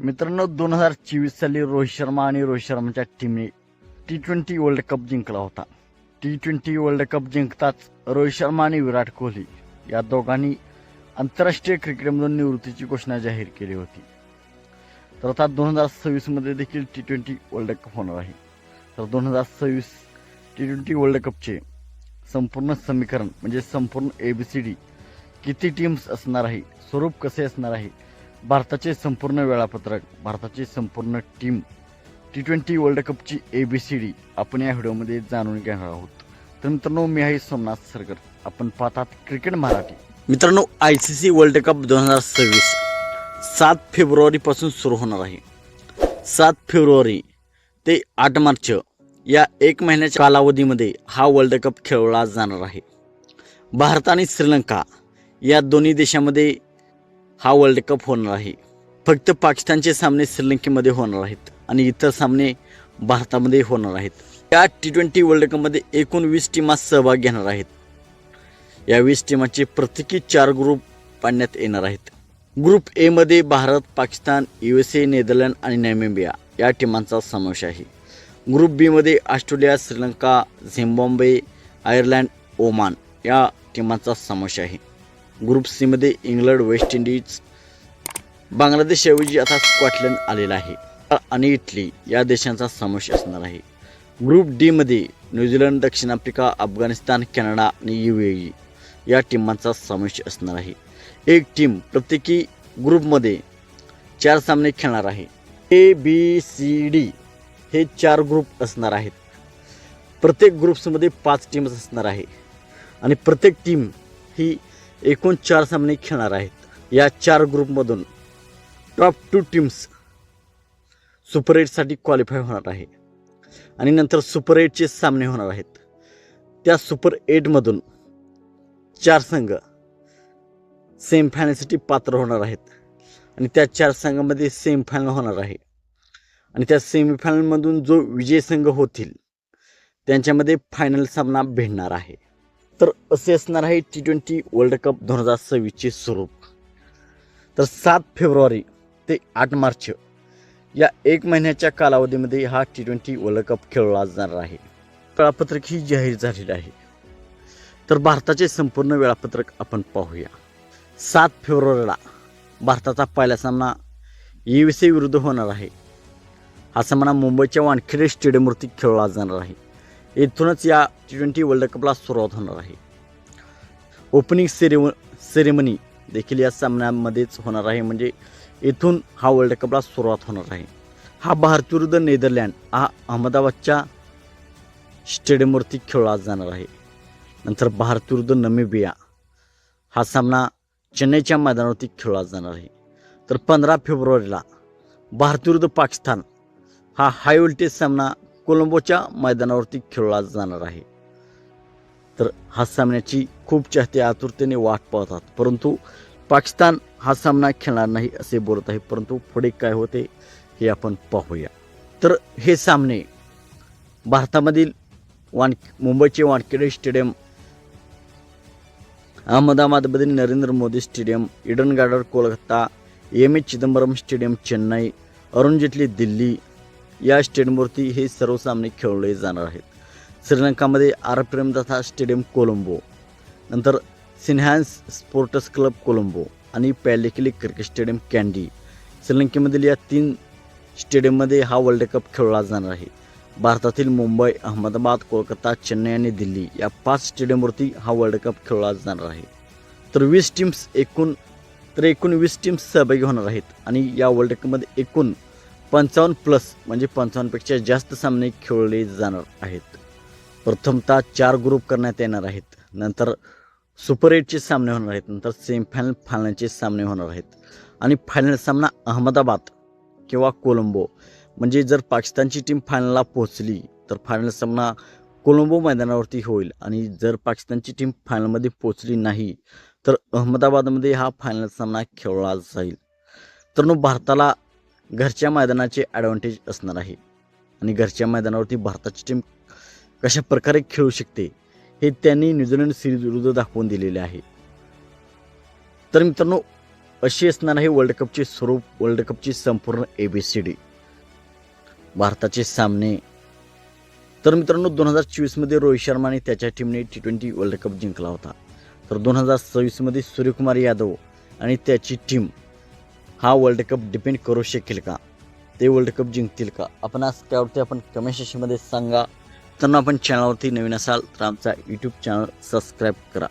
मित्रांनो दोन हजार चोवीस साली रोहित शर्मा आणि रोहित शर्माच्या टीमने टी ट्वेंटी वर्ल्ड कप जिंकला होता. टी ट्वेंटी वर्ल्ड कप जिंकताच रोहित शर्मा आणि विराट कोहली या दोघांनी आंतरराष्ट्रीय क्रिकेटमधून निवृत्तीची घोषणा जाहीर केली होती. तर आता दोन हजार सव्वीसमध्ये देखील टी ट्वेंटी वर्ल्ड कप होणार आहे. तर दोन हजार सव्वीस टी ट्वेंटी वर्ल्ड कपचे संपूर्ण समीकरण म्हणजे संपूर्ण ए बी सी डी किती टीम्स असणार आहे स्वरूप कसे असणार आहे भारताचे संपूर्ण वेळापत्रक भारताची संपूर्ण टीम टी ट्वेंटी वर्ल्ड कपची ए बी सी डी आपण या व्हिडिओमध्ये जाणून घेणार आहोत. तर मित्रांनो मी आहे सोमनाथ सरकर आपण पाहतात क्रिकेट मराठी. मित्रांनो I C C world cup दोन हजार सव्वीस सात फेब्रुवारीपासून सुरू होणार आहे. सात फेब्रुवारी ते आठ मार्च या एक महिन्याच्या कालावधीमध्ये हा वर्ल्ड कप खेळवला जाणार आहे. भारत आणि श्रीलंका या दोन्ही देशामध्ये हा वर्ल्ड कप होणार आहे. फक्त पाकिस्तानचे सामने श्रीलंकेमध्ये होणार आहेत आणि इतर सामने भारतामध्ये होणार आहेत. या टी ट्वेंटी वर्ल्ड कपमध्ये एकूण वीस टीमा सहभाग घेणार आहेत. या वीस टीमाचे प्रत्येकी चार ग्रुप पाडण्यात येणार आहेत. ग्रुप एमध्ये Bharat Pakistan U S A Netherland आणि नॅमेबिया या टीमांचा समावेश आहे. ग्रुप बीमध्ये Australia Sri Lanka Zimbabwe Ireland Oman या टीमांचा समावेश आहे. ग्रुप सीमध्ये इंग्लंड वेस्ट इंडिज बांगलादेशऐवजी आता स्कॉटलंड आलेला आहे. आणि इटली या देशांचा समावेश असणार आहे. ग्रुप डीमध्ये न्यूझीलंड दक्षिण आफ्रिका अफगाणिस्तान कॅनडा आणि यू ए ई या टीमांचा समावेश असणार आहे. एक टीम प्रत्येकी ग्रुपमध्ये चार सामने खेळणार आहे. ए बी सी डी हे चार ग्रुप असणार आहेत. प्रत्येक ग्रुप्समध्ये पाच टीम्स असणार आहे. आणि प्रत्येक टीम ही एकूण चार सामने खेळणार आहेत. या चार ग्रुपमधून टॉप टू टीम्स सुपर एटसाठी क्वालिफाय होणार आहे. आणि नंतर सुपर एटचे सामने होणार आहेत. त्या सुपर एटमधून चार संघ सेमीफायनलसाठी पात्र होणार आहेत. आणि त्या चार संघामध्ये सेमीफायनल होणार आहे. आणि त्या सेमीफायनलमधून जो विजय संघ होतील त्यांच्यामध्ये फायनल सामना भिडणार आहे. तर असे असणार आहे टी ट्वेंटी वर्ल्ड कप दोन हजार सव्वीसचे स्वरूप. तर सात फेब्रुवारी ते आठ मार्च या एक महिन्याच्या कालावधीमध्ये हा टी ट्वेंटी वर्ल्ड कप खेळला जाणार आहे. वेळापत्रक ही जाहीर झालेली आहे. तर भारताचे संपूर्ण वेळापत्रक आपण पाहूया. सात फेब्रुवारीला भारताचा पहिला सामना यू ए विरुद्ध होणार आहे. हा सामना मुंबईच्या वानखेडे स्टेडियमवरती खेळला जाणार आहे. येथूनच या टी ट्वेंटी वर्ल्ड कपला सुरुवात होणार आहे. ओपनिंग सेरेम सेरेमनी देखील या सामन्यामध्येच होणार आहे. म्हणजे येथून हा वर्ल्ड कपला सुरुवात होणार आहे. हा भारत विरुद्ध नेदरलँड हा अहमदाबादच्या स्टेडियमवरती खेळला जाणार आहे. नंतर भारत विरुद्ध नमिबिया हा सामना चेन्नईच्या मैदानावरती खेळला जाणार आहे. तर पंधरा फेब्रुवारीला भारत विरुद्ध पाकिस्तान हा हाय व्होल्टेज सामना कोलंबोच्या मैदानावरती खेळला जाणार आहे. तर हा सामन्याची खूप चाहते आतुरतेने वाट पाहतात. परंतु पाकिस्तान हा सामना खेळणार नाही असे बोलत आहे. परंतु पुढे काय होते हे आपण पाहूया. तर हे सामने भारतामधील वान मुंबईचे Wankhede stadium अहमदाबादमधील Narendra Modi stadium Eden Garden Kolkata M A Chidambaram stadium Chennai Arun Jaitley Delhi या स्टेडियमवरती हे सर्व सामने खेळले जाणार आहेत. श्रीलंकामध्ये आर प्रेमदासा स्टेडियम कोलंबो नंतर सिन्हॅन्स स्पोर्ट्स क्लब कोलंबो आणि पॅलेकिली क्रिकेट स्टेडियम कॅन्डी श्रीलंकेमधील या तीन स्टेडियममध्ये हा वर्ल्ड कप खेळला जाणार आहे. भारतातील मुंबई अहमदाबाद कोलकाता चेन्नई आणि दिल्ली या पाच स्टेडियमवरती हा वर्ल्ड कप खेळला जाणार आहे. तर वीस टीम्स एकूण तर एकूण वीस टीम्स सहभागी होणार आहेत आणि या वर्ल्ड कपमध्ये एकूण पंचावन्न प्लस म्हणजे पंचावन्नपेक्षा जास्त सामने खेळले जाणार आहेत. प्रथमतः चार ग्रुप करण्यात येणार आहेत. नंतर सुपर एटचे सामने होणार आहेत. नंतर सेमीफायनल फायनलचे सामने होणार आहेत. आणि फायनल सामना अहमदाबाद किंवा कोलंबो. म्हणजे जर पाकिस्तानची टीम फायनलला पोहोचली तर फायनल सामना कोलंबो मैदानावरती होईल. आणि जर पाकिस्तानची टीम फायनलमध्ये पोहोचली नाही तर अहमदाबादमध्ये हा फायनल सामना खेळला जाईल. तर नो भारताला घरच्या मैदानाचे ॲडव्हान्टेज असणार आहे. आणि घरच्या मैदानावरती भारताची टीम कशा प्रकारे खेळू शकते हे त्यांनी न्यूझीलंड सिरीज विरुद्ध दाखवून दिलेले आहे. तर मित्रांनो अशी असणार आहे वर्ल्ड कपचे स्वरूप वर्ल्ड कपची संपूर्ण ए बी सी डी भारताचे सामने. तर मित्रांनो दोन हजार चोवीसमध्ये रोहित शर्माने त्याच्या टीमने टी ट्वेंटी वर्ल्ड कप जिंकला होता. तर दोन हजार सव्वीसमध्ये सूर्यकुमार यादव आणि त्याची टीम हा वर्ल्ड कप डिपेंड करू शकेल का? ते वर्ल्ड कप जिंकतील का? आपण आज त्यावरती आपण कमेंट सेक्शनमध्ये सांगा. त्यांना आपण चॅनलवरती नवीन असाल तर आमचा यूट्यूब चॅनल सबस्क्राईब करा.